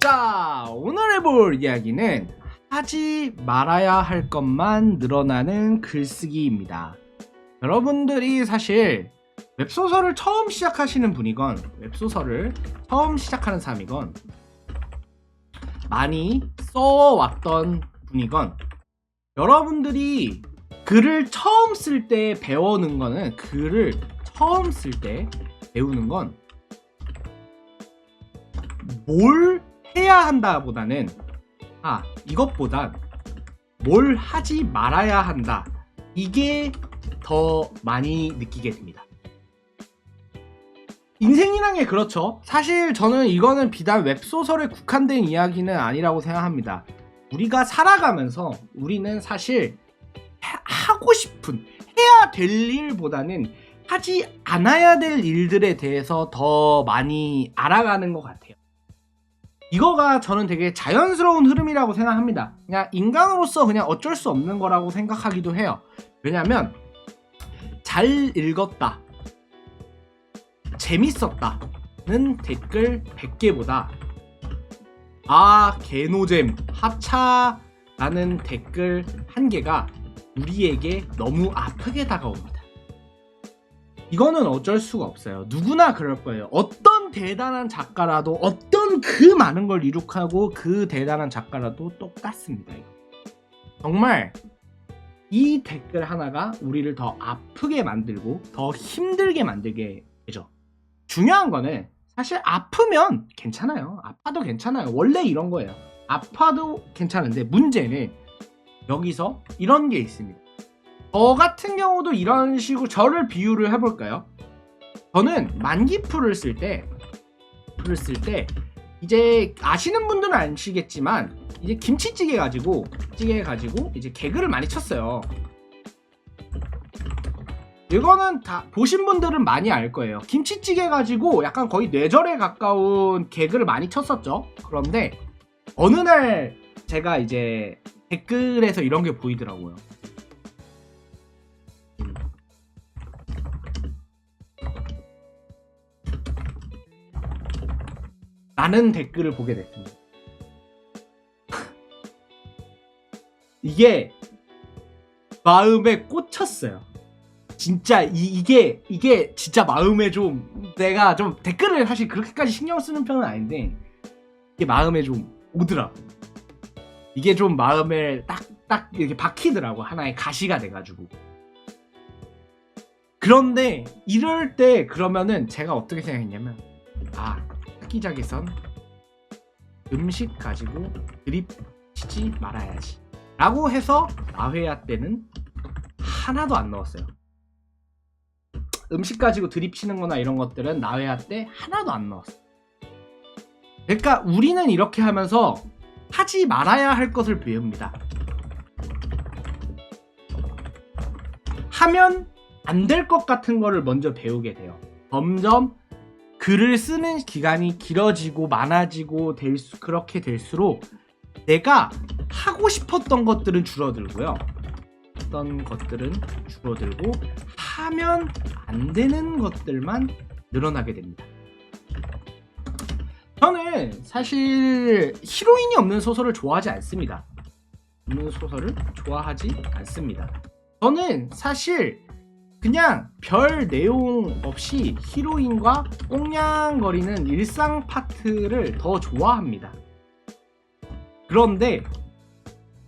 자, 오늘 해볼 이야기는 하지 말아야 할 것만 늘어나는 글쓰기입니다. 여러분들이 사실 웹소설을 처음 시작하시는 분이건 웹소설을 처음 시작하는 사람이건 많이 써왔던 분이건 여러분들이 글을 처음 쓸 때 배우는 거는 글을 처음 쓸 때 배우는 건 뭘 해야 한다 보다는 아 이것보단 뭘 하지 말아야 한다. 이게 더 많이 느끼게 됩니다. 인생이란 게 그렇죠. 사실 저는 이거는 비단 웹소설에 국한된 이야기는 아니라고 생각합니다. 우리가 살아가면서 우리는 사실 해- 하고 싶은 해야 될 일보다는 하지 않아야 될 일들에 대해서 더 많이 알아가는 것 같아요 이거가 저는 되게 자연스러운 흐름이라고 생각합니다. 그냥 인간으로서 그냥 어쩔 수 없는 거라고 생각하기도 해요. 왜냐면 잘 읽었다. 재밌었다는 댓글 100개보다 아 개노잼 하차라는 댓글 한 개가 우리에게 너무 아프게 다가옵니다. 이거는 어쩔 수가 없어요. 누구나 그럴 거예요. 어떤 대단한 작가라도 어떤 그 많은 걸 이룩하고 그 대단한 작가라도 똑같습니다. 정말 이 댓글 하나가 우리를 더 아프게 만들고 더 힘들게 만들게 되죠. 중요한 거는 사실 아프면 괜찮아요. 아파도 괜찮아요. 원래 이런 거예요. 아파도 괜찮은데 문제는 여기서 이런 게 있습니다. 저 같은 경우도 이런 식으로 저를 비유를 해볼까요? 저는 만기 풀을 쓸 때, 풀을 쓸 때, 이제 아시는 분들은 아시겠지만, 이제 김치찌개 가지고, 찌개 가지고, 이제 개그를 많이 쳤어요. 이거는 다 보신 분들은 많이 알 거예요. 김치찌개 가지고 약간 거의 뇌절에 가까운 개그를 많이 쳤었죠. 그런데 어느 날 제가 이제 댓글에서 이런 게 보이더라고요. 라는 댓글을 보게 됐습니다. 이게 마음에 꽂혔어요. 진짜 이, 이게 이게 진짜 마음에 좀 내가 좀 댓글을 사실 그렇게까지 신경 쓰는 편은 아닌데 이게 마음에 좀 오더라. 이게 좀 마음에 딱딱 이렇게 박히더라고 하나의 가시가 돼가지고. 그런데 이럴 때 그러면은 제가 어떻게 생각했냐면 아 흑기작에선 음식 가지고 드립 치지 말아야지. 라고 해서 아회야 때는 하나도 안 넣었어요. 음식 가지고 드립 치는 거나 이런 것들은 나회야 때 하나도 안 넣었어 그러니까 우리는 이렇게 하면서 하지 말아야 할 것을 배웁니다. 하면 안 될 것 같은 거를 먼저 배우게 돼요. 점점 글을 쓰는 기간이 길어지고 많아지고 될 수, 그렇게 될수록 내가 하고 싶었던 것들은 줄어들고요. 어떤 것들은 줄어들고 하면 안 되는 것들만 늘어나게 됩니다. 저는 사실 히로인이 없는 소설을 좋아하지 않습니다. 없는 소설을 좋아하지 않습니다. 저는 사실 그냥 별 내용 없이 히로인과 꽁냥거리는 일상 파트를 더 좋아합니다. 그런데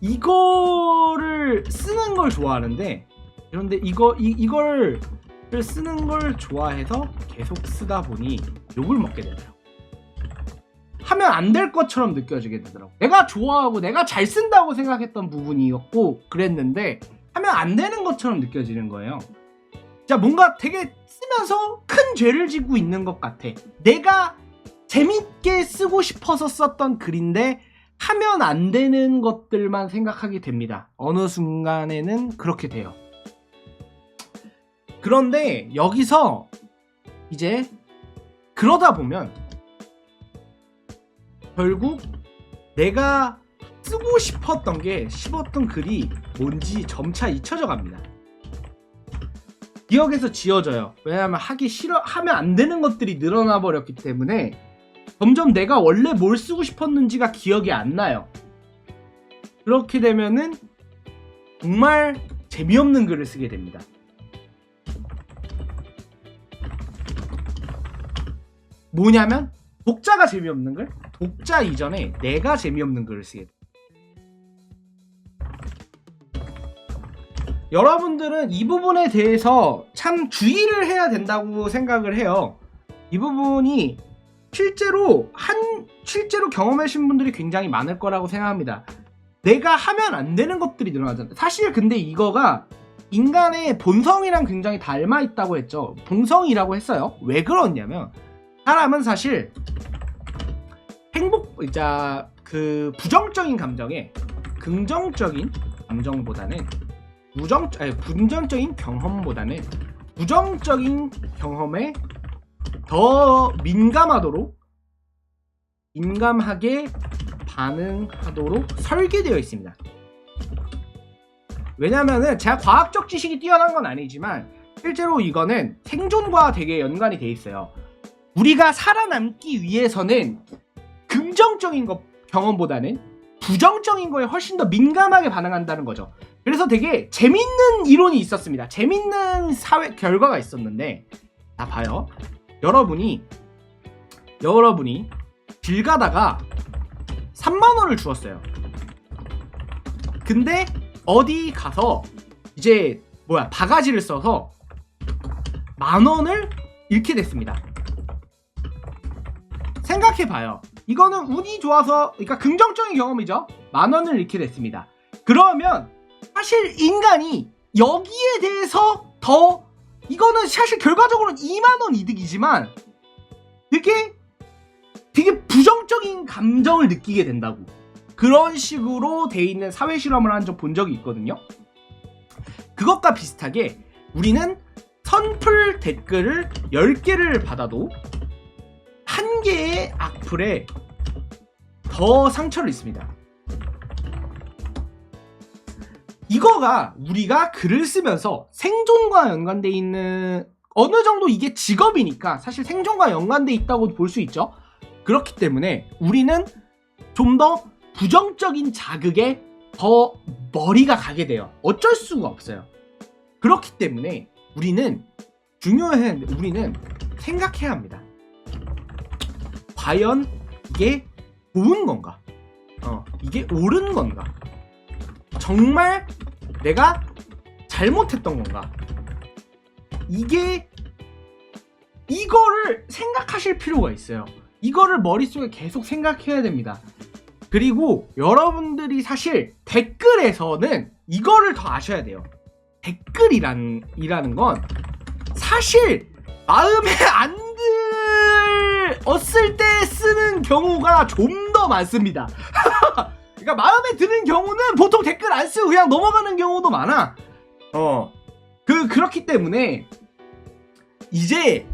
이거를 쓰는 걸 좋아하는데 그런데 이거 이, 이걸 쓰는 걸 좋아해서 계속 쓰다 보니 욕을 먹게 되더라고. 하면 안 될 것처럼 느껴지게 되더라고. 내가 좋아하고 내가 잘 쓴다고 생각했던 부분이었고 그랬는데 하면 안 되는 것처럼 느껴지는 거예요. 자 뭔가 되게 쓰면서 큰 죄를 지고 있는 것 같아. 내가 재밌게 쓰고 싶어서 썼던 글인데 하면 안 되는 것들만 생각하게 됩니다. 어느 순간에는 그렇게 돼요. 그런데 여기서 이제 그러다 보면 결국 내가 쓰고 싶었던 게 씹었던 글이 뭔지 점차 잊혀져 갑니다. 기억에서 지워져요. 왜냐하면 하기 싫어 하면 안 되는 것들이 늘어나 버렸기 때문에 점점 내가 원래 뭘 쓰고 싶었는지가 기억이 안 나요. 그렇게 되면은 정말 재미없는 글을 쓰게 됩니다. 뭐냐면 독자가 재미없는 글, 독자 이전에 내가 재미없는 글을 쓰게 돼. 여러분들은 이 부분에 대해서 참 주의를 해야 된다고 생각을 해요. 이 부분이 실제로 한 실제로 경험하신 분들이 굉장히 많을 거라고 생각합니다. 내가 하면 안 되는 것들이 늘어나잖아요. 사실 근데 이거가 인간의 본성이랑 굉장히 닮아 있다고 했죠. 본성이라고 했어요. 왜 그러냐면 사람은 사실 행복, 자, 그 부정적인 감정에 긍정적인 감정보다는 부정, 아니, 부정적인 경험보다는 부정적인 경험에 더 민감하도록 민감하게 반응하도록 설계되어 있습니다. 왜냐면은 제가 과학적 지식이 뛰어난 건 아니지만 실제로 이거는 생존과 되게 연관이 돼 있어요. 우리가 살아남기 위해서는 긍정적인 것 경험보다는 부정적인 거에 훨씬 더 민감하게 반응한다는 거죠. 그래서 되게 재밌는 이론이 있었습니다. 재밌는 사회 결과가 있었는데 자 봐요. 여러분이 여러분이 길 가다가 3만 원을 주었어요. 근데 어디 가서 이제 뭐야 바가지를 써서 만 원을 잃게 됐습니다. 생각해 봐요. 이거는 운이 좋아서 그러니까 긍정적인 경험이죠. 만 원을 잃게 됐습니다. 그러면 사실 인간이 여기에 대해서 더 이거는 사실 결과적으로는 2만 원 이득이지만 되게 되게 부정적인 감정을 느끼게 된다고 그런 식으로 돼 있는 사회 실험을 한 적 본 적이 있거든요. 그것과 비슷하게 우리는 선풀 댓글을 10개를 받아도 한 개의 악플에 더 상처를 입습니다. 이거가 우리가 글을 쓰면서 생존과 연관돼 있는 어느 정도 이게 직업이니까 사실 생존과 연관돼 있다고 볼 수 있죠. 그렇기 때문에 우리는 좀 더 부정적인 자극에 더 머리가 가게 돼요. 어쩔 수가 없어요. 그렇기 때문에 우리는 중요해 우리는 생각해야 합니다. 과연 이게 좋은 건가? 어, 이게 옳은 건가? 정말 내가 잘못했던 건가? 이게 이거를 생각하실 필요가 있어요. 이거를 머릿속에 계속 생각해야 됩니다. 그리고 여러분들이 사실 댓글에서는 이거를 더 아셔야 돼요. 댓글이란 이라는 건 사실 마음에 안 들었을 때 쓰는 경우가 좀 더 많습니다. 그러니까 마음에 드는 경우는 보통 댓글 안 쓰고 그냥 넘어가는 경우도 많아. 어. 그 그렇기 때문에 이제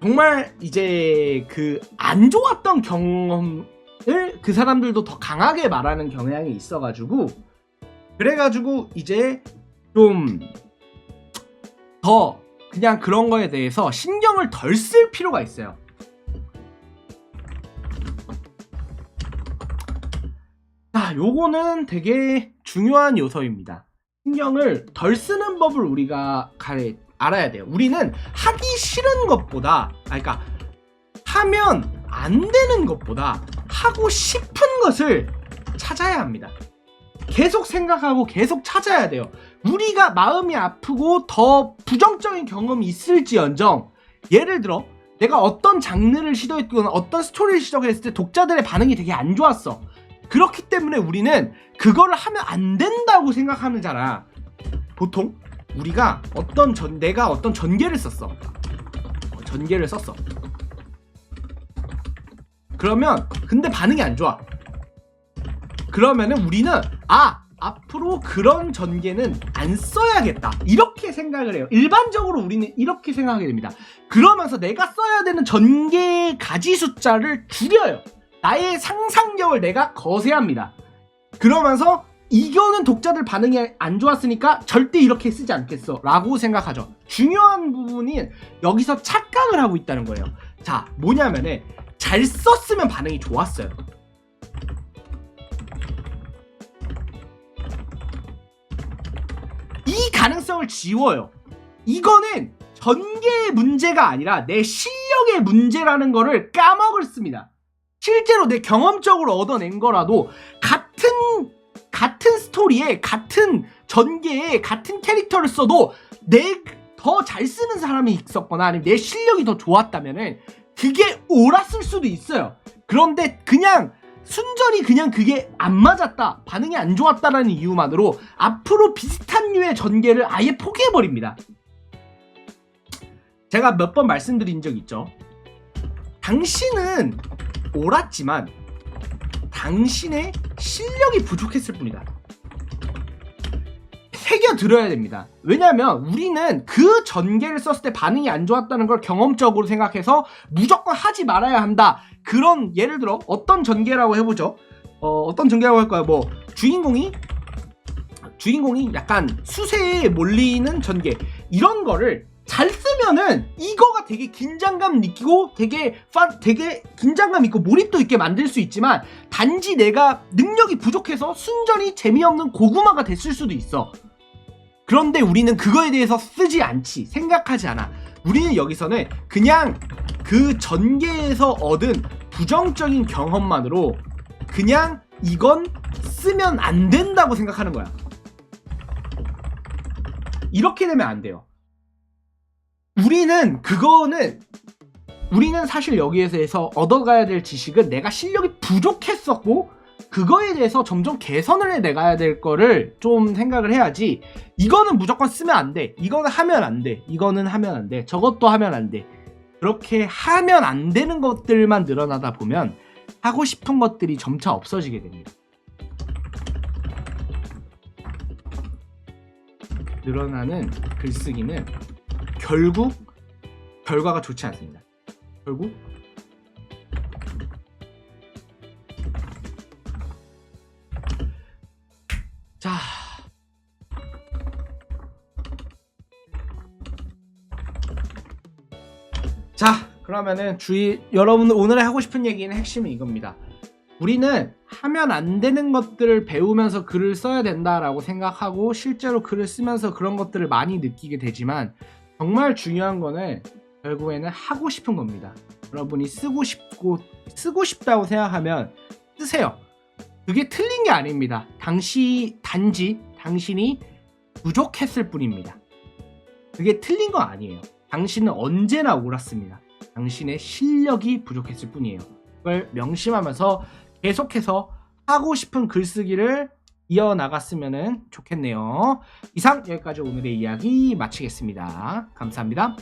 정말 이제 그 안 좋았던 경험을 그 사람들도 더 강하게 말하는 경향이 있어가지고 그래가지고 이제 좀 더 그냥 그런 거에 대해서 신경을 덜 쓸 필요가 있어요. 자, 요거는 되게 중요한 요소입니다. 신경을 덜 쓰는 법을 우리가 가- 알아야 돼요. 우리는 하기 싫은 것보다, 아, 그러니까 하면 안 되는 것보다 하고 싶은 것을 찾아야 합니다. 계속 생각하고 계속 찾아야 돼요. 우리가 마음이 아프고 더 부정적인 경험이 있을지언정, 예를 들어 내가 어떤 장르를 시도했거나 어떤 스토리를 시도했을 때 독자들의 반응이 되게 안 좋았어. 그렇기 때문에 우리는 그거를 하면 안 된다고 생각하는 잖아. 보통 우리가 어떤 전 내가 어떤 전개를 썼어. 어, 전개를 썼어. 그러면 근데 반응이 안 좋아. 그러면은 우리는 아 앞으로 그런 전개는 안 써야겠다 이렇게 생각을 해요. 일반적으로 우리는 이렇게 생각하게 됩니다. 그러면서 내가 써야 되는 전개 가지 숫자를 줄여요. 나의 상상력을 내가 거세합니다. 그러면서 이거는 독자들 반응이 안 좋았으니까 절대 이렇게 쓰지 않겠어 라고 생각하죠. 중요한 부분이 여기서 착각을 하고 있다는 거예요. 자, 뭐냐면은 잘 썼으면 반응이 좋았어요. 이 가능성을 지워요. 이거는 전개의 문제가 아니라 내 실력의 문제라는 거를 까먹었습니다. 실제로 내 경험적으로 얻어낸 거라도 같은 같은 스토리에 같은 전개에 같은 캐릭터를 써도 내 더 잘 쓰는 사람이 있었거나 아니면 내 실력이 더 좋았다면은 그게 옳았을 수도 있어요. 그런데 그냥 순전히 그냥 그게 안 맞았다, 반응이 안 좋았다라는 이유만으로 앞으로 비슷한 류의 전개를 아예 포기해버립니다. 제가 몇 번 말씀드린 적 있죠. 당신은 옳았지만 당신의 실력이 부족했을 뿐이다. 새겨 들어야 됩니다. 왜냐하면 우리는 그 전개를 썼을 때 반응이 안 좋았다는 걸 경험적으로 생각해서 무조건 하지 말아야 한다. 그런 예를 들어 어떤 전개라고 해보죠. 어, 어떤 전개라고 할까요? 뭐 주인공이 주인공이 약간 수세에 몰리는 전개 이런 거를 잘 쓰면은 이거가 되게 긴장감 느끼고 되게 파, 되게 긴장감 있고 몰입도 있게 만들 수 있지만 단지 내가 능력이 부족해서 순전히 재미없는 고구마가 됐을 수도 있어. 그런데 우리는 그거에 대해서 쓰지 않지 생각하지 않아. 우리는 여기서는 그냥 그 전개에서 얻은 부정적인 경험만으로 그냥 이건 쓰면 안 된다고 생각하는 거야. 이렇게 되면 안 돼요. 우리는 그거는 우리는 사실 여기에서 얻어가야 될 지식은 내가 실력이 부족했었고 그거에 대해서 점점 개선을 해 내가야 될 거를 좀 생각을 해야지 이거는 무조건 쓰면 안 돼. 이거는 하면 안 돼. 이거는 하면 안 돼. 저것도 하면 안 돼. 그렇게 하면 안 되는 것들만 늘어나다 보면 하고 싶은 것들이 점차 없어지게 됩니다. 늘어나는 글쓰기는 결국 결과가 좋지 않습니다. 결국 자 자, 그러면은 주의 여러분들 오늘 하고 싶은 얘기는 핵심은 이겁니다. 우리는 하면 안 되는 것들을 배우면서 글을 써야 된다라고 생각하고 실제로 글을 쓰면서 그런 것들을 많이 느끼게 되지만 정말 중요한 거는 결국에는 하고 싶은 겁니다. 여러분이 쓰고 싶고 쓰고 싶다고 생각하면 쓰세요. 그게 틀린 게 아닙니다. 당시 단지 당신이 부족했을 뿐입니다. 그게 틀린 거 아니에요. 당신은 언제나 옳았습니다. 당신의 실력이 부족했을 뿐이에요. 그걸 명심하면서 계속해서 하고 싶은 글쓰기를 이어나갔으면 좋겠네요. 이상 여기까지 오늘의 이야기 마치겠습니다. 감사합니다.